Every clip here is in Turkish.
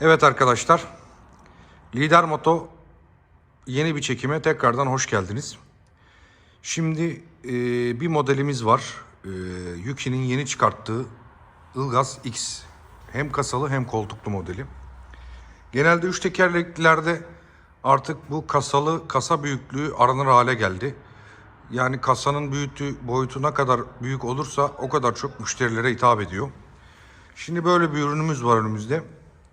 Evet arkadaşlar. Lider Moto yeni bir çekime tekrardan hoş geldiniz. Şimdi e, bir modelimiz var. E, Yuki'nin yeni çıkarttığı Ilgaz X. Hem kasalı hem koltuklu modeli. Genelde üç tekerleklilerde artık bu kasalı kasa büyüklüğü aranır hale geldi. Yani kasanın büyütü, boyutu ne kadar büyük olursa o kadar çok müşterilere hitap ediyor. Şimdi böyle bir ürünümüz var önümüzde.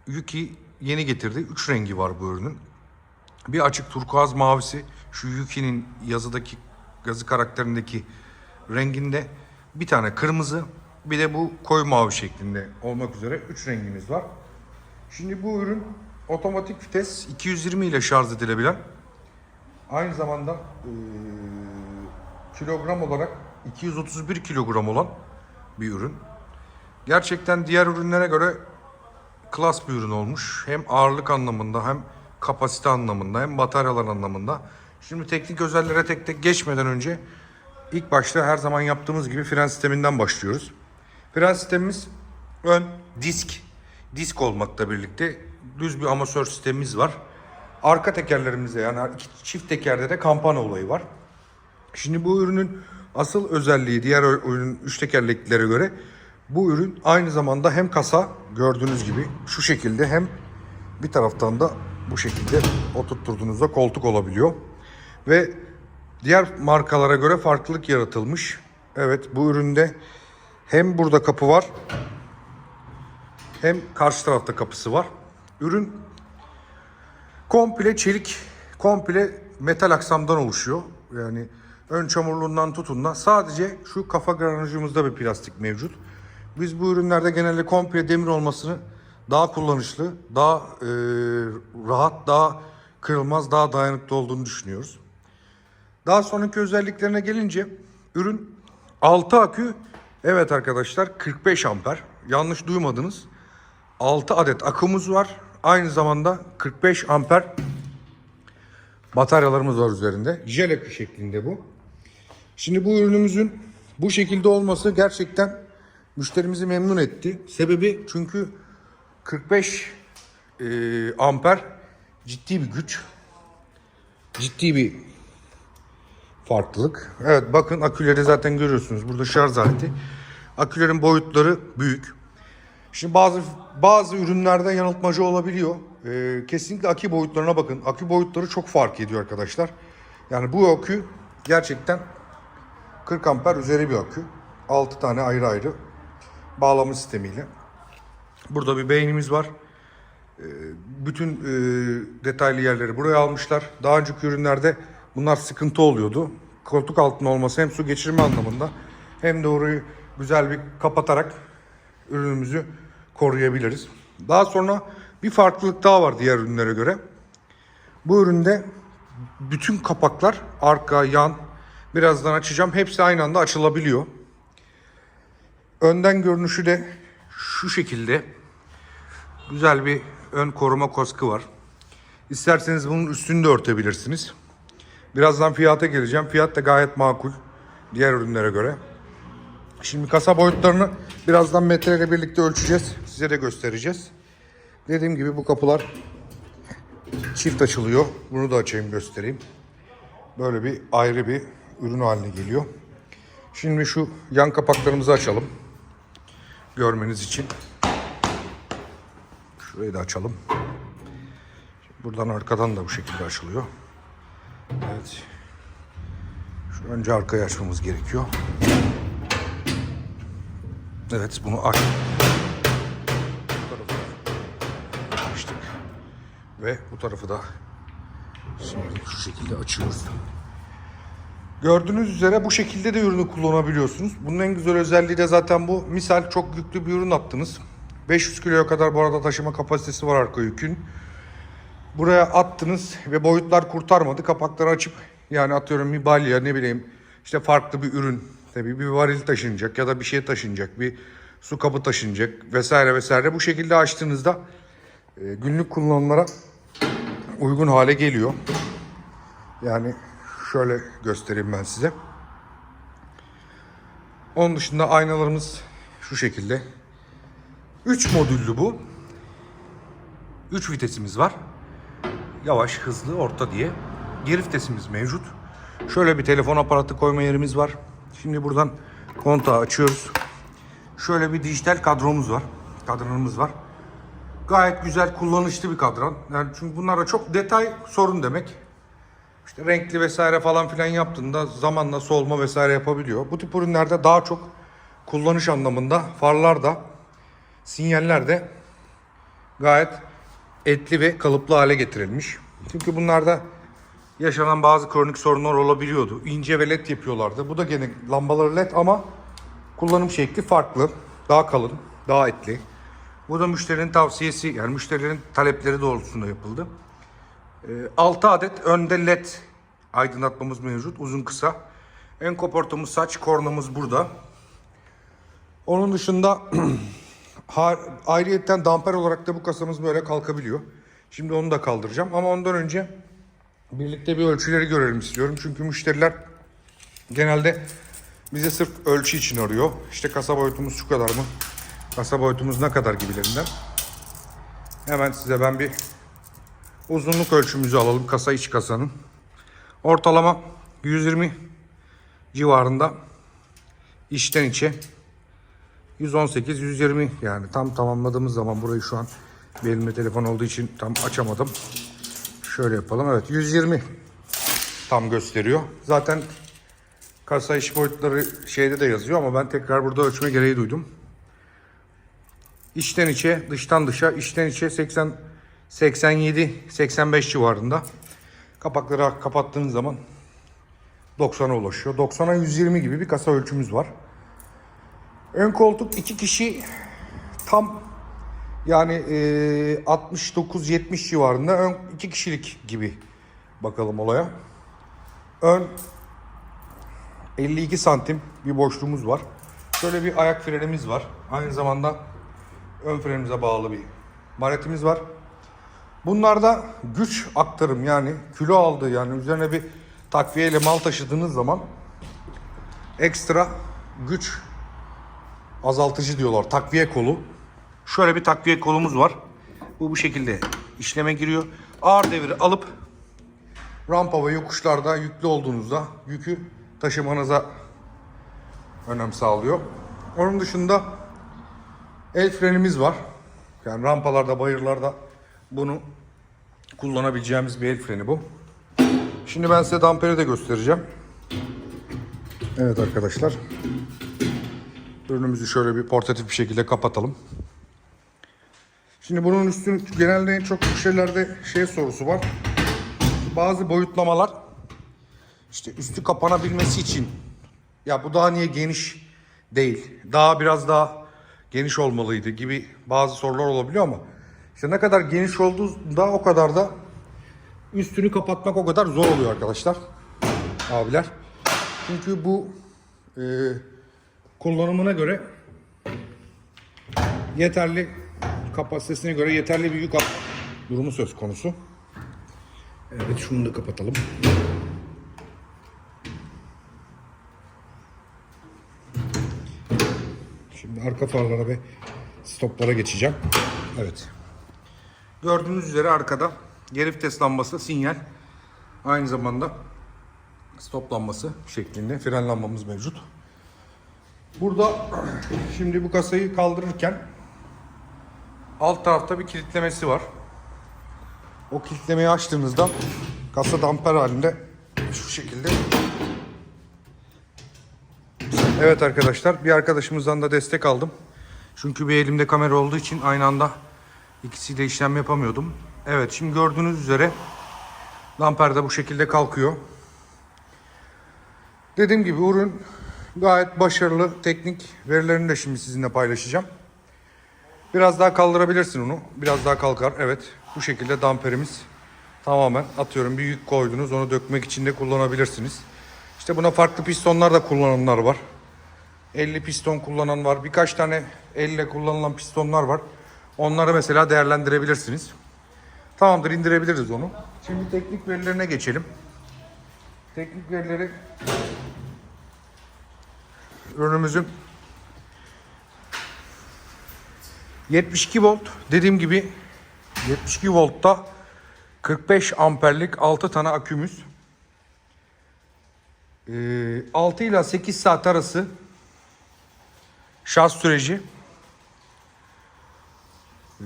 Yuki yeni getirdi. Üç rengi var bu ürünün. Bir açık turkuaz mavisi. Şu Yuki'nin yazıdaki yazı karakterindeki renginde. Bir tane kırmızı. Bir de bu koyu mavi şeklinde olmak üzere üç rengimiz var. Şimdi bu ürün otomatik vites 220 ile şarj edilebilen aynı zamanda eee, kilogram olarak 231 kilogram olan bir ürün. Gerçekten diğer ürünlere göre klas bir ürün olmuş. Hem ağırlık anlamında hem kapasite anlamında hem bataryalar anlamında. Şimdi teknik özellere tek tek geçmeden önce ilk başta her zaman yaptığımız gibi fren sisteminden başlıyoruz. Fren sistemimiz ön disk. Disk olmakla birlikte düz bir amasör sistemimiz var. Arka tekerlerimizde yani iki çift tekerde de kampana olayı var. Şimdi bu ürünün asıl özelliği diğer ürünün üç tekerleklilere göre bu ürün aynı zamanda hem kasa gördüğünüz gibi şu şekilde hem bir taraftan da bu şekilde oturtturduğunuzda koltuk olabiliyor. Ve diğer markalara göre farklılık yaratılmış. Evet bu üründe hem burada kapı var hem karşı tarafta kapısı var. Ürün komple çelik, komple metal aksamdan oluşuyor. Yani ön çamurluğundan tutun da sadece şu kafa granajımızda bir plastik mevcut. Biz bu ürünlerde genelde komple demir olmasını daha kullanışlı, daha e, rahat, daha kırılmaz, daha dayanıklı olduğunu düşünüyoruz. Daha sonraki özelliklerine gelince ürün 6 akü evet arkadaşlar 45 amper. Yanlış duymadınız. 6 adet akımız var. Aynı zamanda 45 amper bataryalarımız var üzerinde. Jel akü şeklinde bu. Şimdi bu ürünümüzün bu şekilde olması gerçekten müşterimizi memnun etti sebebi çünkü 45 e, amper ciddi bir güç ciddi bir farklılık. Evet bakın aküleri zaten görüyorsunuz. Burada şarj aleti. Akülerin boyutları büyük. Şimdi bazı bazı ürünlerde yanıltmacı olabiliyor. Ee, kesinlikle akü boyutlarına bakın. Akü boyutları çok fark ediyor arkadaşlar. Yani bu akü gerçekten 40 amper üzeri bir akü. 6 tane ayrı ayrı bağlama sistemiyle. Burada bir beynimiz var. Ee, bütün e, detaylı yerleri buraya almışlar. Daha önceki ürünlerde bunlar sıkıntı oluyordu. Koltuk altında olması hem su geçirme anlamında hem de orayı güzel bir kapatarak ürünümüzü koruyabiliriz. Daha sonra bir farklılık daha var diğer ürünlere göre. Bu üründe bütün kapaklar arka, yan birazdan açacağım. Hepsi aynı anda açılabiliyor. Önden görünüşü de şu şekilde. Güzel bir ön koruma kaskı var. İsterseniz bunun üstünü de örtebilirsiniz. Birazdan fiyata geleceğim. Fiyat da gayet makul diğer ürünlere göre. Şimdi kasa boyutlarını birazdan metreyle birlikte ölçeceğiz. Size de göstereceğiz. Dediğim gibi bu kapılar çift açılıyor. Bunu da açayım göstereyim. Böyle bir ayrı bir ürün haline geliyor. Şimdi şu yan kapaklarımızı açalım. Görmeniz için. Şurayı da açalım. Buradan arkadan da bu şekilde açılıyor. Evet. Şu önce arkayı açmamız gerekiyor. Evet bunu aç. Bu. Ve bu tarafı da şimdi şu şekilde açıyoruz. Gördüğünüz üzere bu şekilde de ürünü kullanabiliyorsunuz. Bunun en güzel özelliği de zaten bu. Misal çok yüklü bir ürün attınız. 500 kiloya kadar bu arada taşıma kapasitesi var arka yükün. Buraya attınız ve boyutlar kurtarmadı. Kapakları açıp yani atıyorum bir balya ne bileyim işte farklı bir ürün. Tabii bir varil taşınacak ya da bir şey taşınacak. Bir su kabı taşınacak vesaire vesaire. Bu şekilde açtığınızda e, günlük kullanımlara uygun hale geliyor. Yani şöyle göstereyim ben size. Onun dışında aynalarımız şu şekilde. 3 modüllü bu. 3 vitesimiz var. Yavaş, hızlı, orta diye. Geri vitesimiz mevcut. Şöyle bir telefon aparatı koyma yerimiz var. Şimdi buradan kontağı açıyoruz. Şöyle bir dijital kadromuz var. Kadranımız var. Gayet güzel, kullanışlı bir kadran. Yani çünkü bunlara çok detay sorun demek. İşte renkli vesaire falan filan yaptığında zamanla solma vesaire yapabiliyor. Bu tip ürünlerde daha çok kullanış anlamında farlar da sinyaller de gayet etli ve kalıplı hale getirilmiş. Çünkü bunlarda yaşanan bazı kronik sorunlar olabiliyordu. İnce ve led yapıyorlardı. Bu da gene lambaları led ama kullanım şekli farklı. Daha kalın, daha etli. Bu da müşterinin tavsiyesi yani müşterilerin talepleri doğrultusunda yapıldı. 6 adet önde led aydınlatmamız mevcut. Uzun kısa. En koportumuz saç, kornamız burada. Onun dışında ayrıyetten damper olarak da bu kasamız böyle kalkabiliyor. Şimdi onu da kaldıracağım ama ondan önce birlikte bir ölçüleri görelim istiyorum. Çünkü müşteriler genelde bize sırf ölçü için arıyor. İşte kasa boyutumuz şu kadar mı? Kasa boyutumuz ne kadar gibilerinden. Hemen size ben bir uzunluk ölçümüzü alalım kasa iç kasanın. Ortalama 120 civarında içten içe 118 120 yani tam tamamladığımız zaman burayı şu an elimde telefon olduğu için tam açamadım. Şöyle yapalım. Evet 120 tam gösteriyor. Zaten kasa iş boyutları şeyde de yazıyor ama ben tekrar burada ölçme gereği duydum. İçten içe, dıştan dışa, içten içe 80 87 85 civarında. Kapakları kapattığınız zaman 90'a ulaşıyor. 90'a 120 gibi bir kasa ölçümüz var. Ön koltuk iki kişi tam yani e, 69-70 civarında ön iki kişilik gibi bakalım olaya. Ön 52 santim bir boşluğumuz var. Şöyle bir ayak frenimiz var. Aynı zamanda ön frenimize bağlı bir maretimiz var. Bunlarda güç aktarım yani kilo aldığı yani üzerine bir takviyeyle mal taşıdığınız zaman ekstra güç azaltıcı diyorlar. Takviye kolu. Şöyle bir takviye kolumuz var. Bu bu şekilde işleme giriyor. Ağır devri alıp rampa ve yokuşlarda yüklü olduğunuzda yükü taşımanıza önem sağlıyor. Onun dışında el frenimiz var. Yani rampalarda, bayırlarda bunu kullanabileceğimiz bir el freni bu. Şimdi ben size damperi de göstereceğim. Evet arkadaşlar. Ürünümüzü şöyle bir portatif bir şekilde kapatalım. Şimdi bunun üstünü genelde çok müşterilerde şey sorusu var. Bazı boyutlamalar işte üstü kapanabilmesi için ya bu daha niye geniş değil? Daha biraz daha geniş olmalıydı gibi bazı sorular olabiliyor ama işte ne kadar geniş olduğunda o kadar da üstünü kapatmak o kadar zor oluyor arkadaşlar. Abiler. Çünkü bu e, kullanımına göre yeterli kapasitesine göre yeterli bir yük durumu söz konusu. Evet şunu da kapatalım. Şimdi arka farlara ve stoplara geçeceğim. Evet. Gördüğünüz üzere arkada geri vites lambası sinyal. Aynı zamanda stop lambası şeklinde fren lambamız mevcut. Burada şimdi bu kasayı kaldırırken alt tarafta bir kilitlemesi var. O kilitlemeyi açtığınızda kasa damper halinde şu şekilde Evet arkadaşlar bir arkadaşımızdan da destek aldım. Çünkü bir elimde kamera olduğu için aynı anda ikisiyle işlem yapamıyordum. Evet şimdi gördüğünüz üzere damper de bu şekilde kalkıyor. Dediğim gibi ürün gayet başarılı teknik verilerini de şimdi sizinle paylaşacağım. Biraz daha kaldırabilirsin onu. Biraz daha kalkar. Evet. Bu şekilde damperimiz tamamen atıyorum bir yük koydunuz. Onu dökmek için de kullanabilirsiniz. İşte buna farklı pistonlar da kullananlar var. 50 piston kullanan var. Birkaç tane elle kullanılan pistonlar var. Onları mesela değerlendirebilirsiniz. Tamamdır indirebiliriz onu. Şimdi teknik verilerine geçelim. Teknik verileri ürünümüzün 72 volt dediğim gibi 72 voltta 45 amperlik 6 tane akümüz. Ee, 6 ile 8 saat arası şarj süreci. Ee,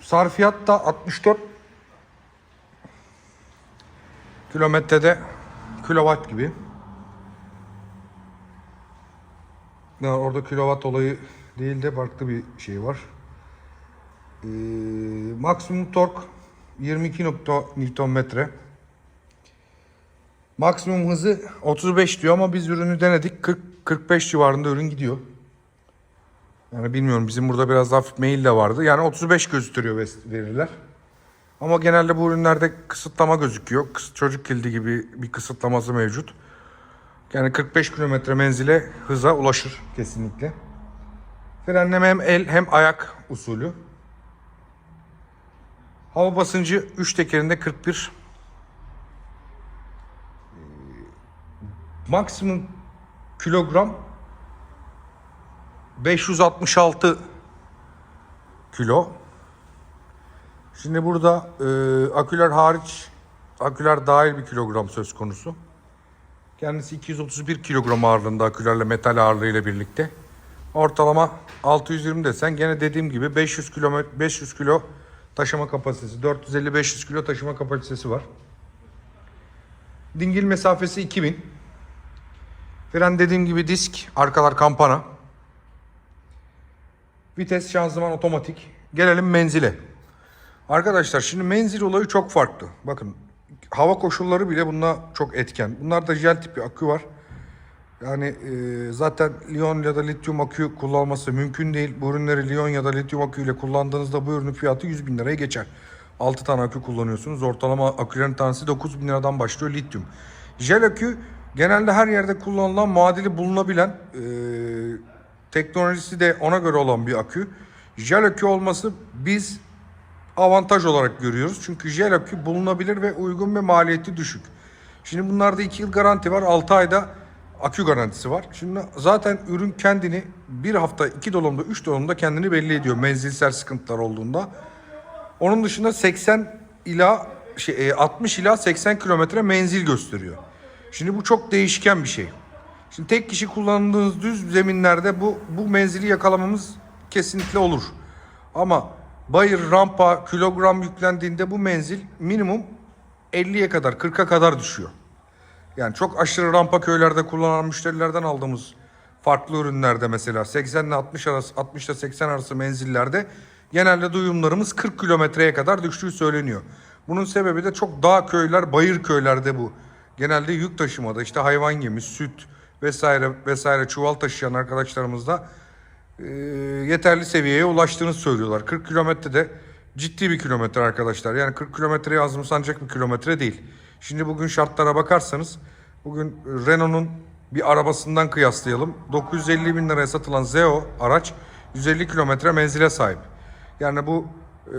sarfiyat da 64 kilometrede kilowatt gibi. Yani orada kilowatt olayı değil de farklı bir şey var. Ee, maksimum tork 22 nokta Newton metre. Maksimum hızı 35 diyor ama biz ürünü denedik. 40 45 civarında ürün gidiyor. Yani bilmiyorum bizim burada biraz hafif mail de vardı. Yani 35 gösteriyor veriler. Ama genelde bu ürünlerde kısıtlama gözüküyor. Çocuk kilidi gibi bir kısıtlaması mevcut. Yani 45 kilometre menzile hıza ulaşır kesinlikle. Frenleme hem el hem ayak usulü. Hava basıncı 3 tekerinde 41. Ee, Maksimum kilogram 566 kilo. Şimdi burada e, aküler hariç aküler dahil bir kilogram söz konusu. Kendisi 231 kilogram ağırlığında akülerle metal ağırlığıyla birlikte. Ortalama 620 desen gene dediğim gibi 500 kilo 500 kilo taşıma kapasitesi, 450-500 kilo taşıma kapasitesi var. Dingil mesafesi 2000. Fren dediğim gibi disk, arkalar kampana. Vites şanzıman otomatik. Gelelim menzile. Arkadaşlar şimdi menzil olayı çok farklı. Bakın hava koşulları bile bunda çok etken. Bunlarda jel tipi akü var. Yani e, zaten liyon ya da lityum akü kullanması mümkün değil. Bu ürünleri liyon ya da lityum akü ile kullandığınızda bu ürünün fiyatı 100 bin liraya geçer. 6 tane akü kullanıyorsunuz. Ortalama akülerin tanesi 9 bin liradan başlıyor lityum. Jel akü genelde her yerde kullanılan muadili bulunabilen e, teknolojisi de ona göre olan bir akü. Jel akü olması biz avantaj olarak görüyoruz. Çünkü jel akü bulunabilir ve uygun ve maliyeti düşük. Şimdi bunlarda 2 yıl garanti var. 6 ayda akü garantisi var. Şimdi zaten ürün kendini bir hafta, 2 dolumda, 3 dolumda kendini belli ediyor menzilsel sıkıntılar olduğunda. Onun dışında 80 ila şey, e, 60 ila 80 kilometre menzil gösteriyor. Şimdi bu çok değişken bir şey. Şimdi tek kişi kullandığınız düz zeminlerde bu bu menzili yakalamamız kesinlikle olur. Ama bayır, rampa, kilogram yüklendiğinde bu menzil minimum 50'ye kadar, 40'a kadar düşüyor. Yani çok aşırı rampa köylerde kullanan müşterilerden aldığımız farklı ürünlerde mesela 80 ile 60 arası 60 ile 80 arası menzillerde genelde duyumlarımız 40 kilometreye kadar düştüğü söyleniyor. Bunun sebebi de çok dağ köyler, bayır köylerde bu. Genelde yük taşımada işte hayvan yemi, süt vesaire vesaire çuval taşıyan arkadaşlarımız da e, yeterli seviyeye ulaştığını söylüyorlar. 40 kilometre de ciddi bir kilometre arkadaşlar. Yani 40 kilometreye azımsanacak bir kilometre değil. Şimdi bugün şartlara bakarsanız bugün Renault'un bir arabasından kıyaslayalım. 950 bin liraya satılan Zeo araç 150 kilometre menzile sahip. Yani bu e,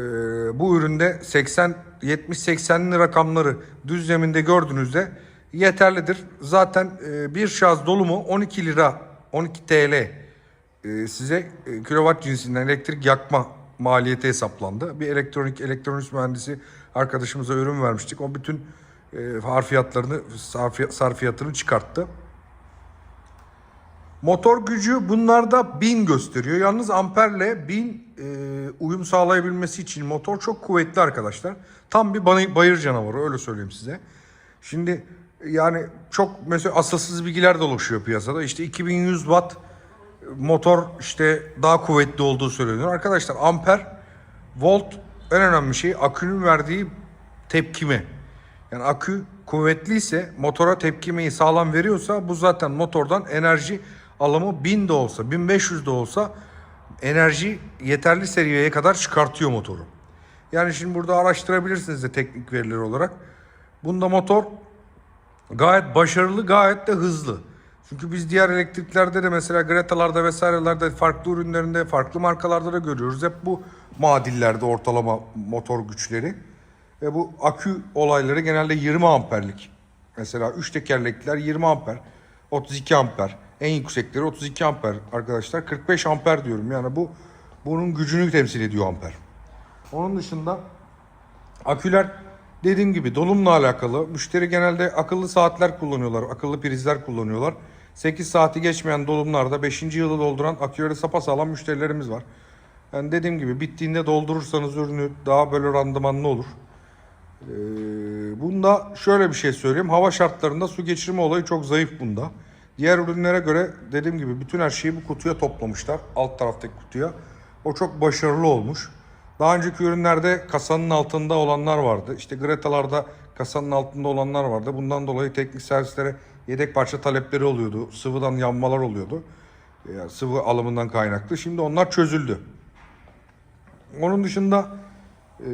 bu üründe 80 70-80'li rakamları düz zeminde gördüğünüzde yeterlidir. Zaten e, bir şarj dolumu 12 lira 12 TL e, size e, kilowatt cinsinden elektrik yakma maliyeti hesaplandı. Bir elektronik elektronik mühendisi arkadaşımıza ürün vermiştik. O bütün e, harfiyatlarını sarfi- sarfiyatını çıkarttı. Motor gücü bunlarda 1000 gösteriyor. Yalnız amperle 1000 e, uyum sağlayabilmesi için motor çok kuvvetli arkadaşlar. Tam bir bay- bayır canavarı öyle söyleyeyim size. Şimdi yani çok mesela asılsız bilgiler dolaşıyor piyasada. İşte 2100 watt motor işte daha kuvvetli olduğu söyleniyor. Arkadaşlar amper, volt en önemli şey akünün verdiği tepkime. Yani akü kuvvetliyse motora tepkimeyi sağlam veriyorsa bu zaten motordan enerji alımı 1000 de olsa 1500 de olsa enerji yeterli seviyeye kadar çıkartıyor motoru. Yani şimdi burada araştırabilirsiniz de teknik veriler olarak. Bunda motor gayet başarılı, gayet de hızlı. Çünkü biz diğer elektriklerde de mesela Greta'larda vesairelerde farklı ürünlerinde, farklı markalarda da görüyoruz. Hep bu muadillerde ortalama motor güçleri. Ve bu akü olayları genelde 20 amperlik. Mesela 3 tekerlekliler 20 amper, 32 amper. En yüksekleri 32 amper arkadaşlar. 45 amper diyorum. Yani bu bunun gücünü temsil ediyor amper. Onun dışında aküler dediğim gibi dolumla alakalı. Müşteri genelde akıllı saatler kullanıyorlar. Akıllı prizler kullanıyorlar. 8 saati geçmeyen dolumlarda 5. yılı dolduran aküleri sapasağlam müşterilerimiz var. Yani dediğim gibi bittiğinde doldurursanız ürünü daha böyle randımanlı olur. Ee, bunda şöyle bir şey söyleyeyim. Hava şartlarında su geçirme olayı çok zayıf bunda. Diğer ürünlere göre dediğim gibi bütün her şeyi bu kutuya toplamışlar. Alt taraftaki kutuya. O çok başarılı olmuş. Daha önceki ürünlerde kasanın altında olanlar vardı. İşte Greta'larda kasanın altında olanlar vardı. Bundan dolayı teknik servislere yedek parça talepleri oluyordu. Sıvıdan yanmalar oluyordu. Yani sıvı alımından kaynaklı. Şimdi onlar çözüldü. Onun dışında e,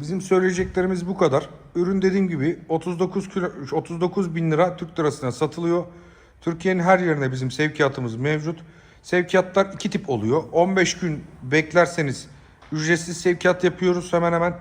bizim söyleyeceklerimiz bu kadar. Ürün dediğim gibi 39 kilo, 39 bin lira Türk lirasına satılıyor. Türkiye'nin her yerine bizim sevkiyatımız mevcut. Sevkiyatlar iki tip oluyor. 15 gün beklerseniz ücretsiz sevkiyat yapıyoruz hemen hemen.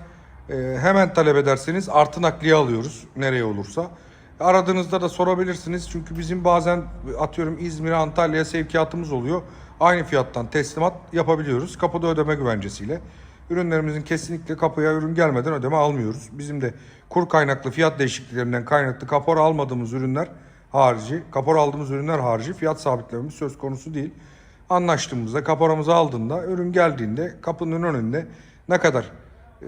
E, hemen talep ederseniz artı nakliye alıyoruz nereye olursa. Aradığınızda da sorabilirsiniz. Çünkü bizim bazen atıyorum İzmir'e Antalya'ya sevkiyatımız oluyor. Aynı fiyattan teslimat yapabiliyoruz. Kapıda ödeme güvencesiyle. Ürünlerimizin kesinlikle kapıya ürün gelmeden ödeme almıyoruz. Bizim de kur kaynaklı fiyat değişikliklerinden kaynaklı kapora almadığımız ürünler harici, kapora aldığımız ürünler harici fiyat sabitlememiz söz konusu değil. Anlaştığımızda kaporamızı aldığında ürün geldiğinde kapının önünde ne kadar e,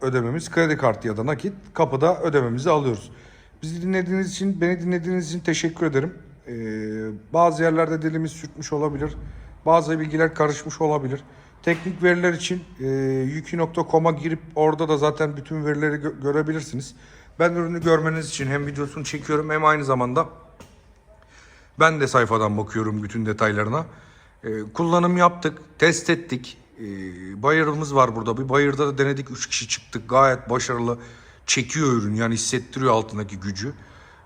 ödememiz kredi kartı ya da nakit kapıda ödememizi alıyoruz. Bizi dinlediğiniz için, beni dinlediğiniz için teşekkür ederim. Ee, bazı yerlerde dilimiz sürtmüş olabilir. Bazı bilgiler karışmış olabilir. Teknik veriler için e, yuki.com'a girip orada da zaten bütün verileri gö- görebilirsiniz. Ben ürünü görmeniz için hem videosunu çekiyorum hem aynı zamanda ben de sayfadan bakıyorum bütün detaylarına. Ee, kullanım yaptık, test ettik. Ee, bayırımız var burada. Bir bayırda da denedik. 3 kişi çıktık. Gayet başarılı. Çekiyor ürün yani hissettiriyor altındaki gücü.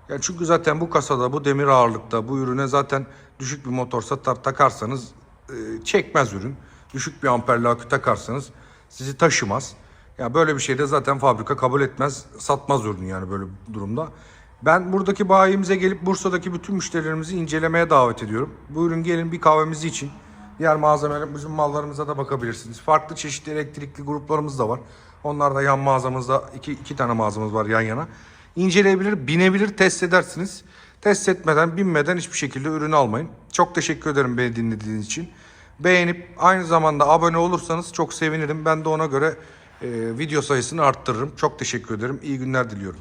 Yani çünkü zaten bu kasada, bu demir ağırlıkta, bu ürüne zaten düşük bir motor satar takarsanız e, çekmez ürün. Düşük bir amperli akü takarsanız sizi taşımaz. Ya böyle bir şeyde zaten fabrika kabul etmez, satmaz ürünü yani böyle bir durumda. Ben buradaki bayimize gelip Bursa'daki bütün müşterilerimizi incelemeye davet ediyorum. Buyurun gelin bir kahvemizi için. Diğer malzemeler, bizim mallarımıza da bakabilirsiniz. Farklı çeşitli elektrikli gruplarımız da var. Onlar da yan mağazamızda iki, iki tane mağazamız var yan yana. İnceleyebilir, binebilir, test edersiniz. Test etmeden, binmeden hiçbir şekilde ürünü almayın. Çok teşekkür ederim beni dinlediğiniz için. Beğenip aynı zamanda abone olursanız çok sevinirim. Ben de ona göre e, video sayısını arttırırım. Çok teşekkür ederim. İyi günler diliyorum.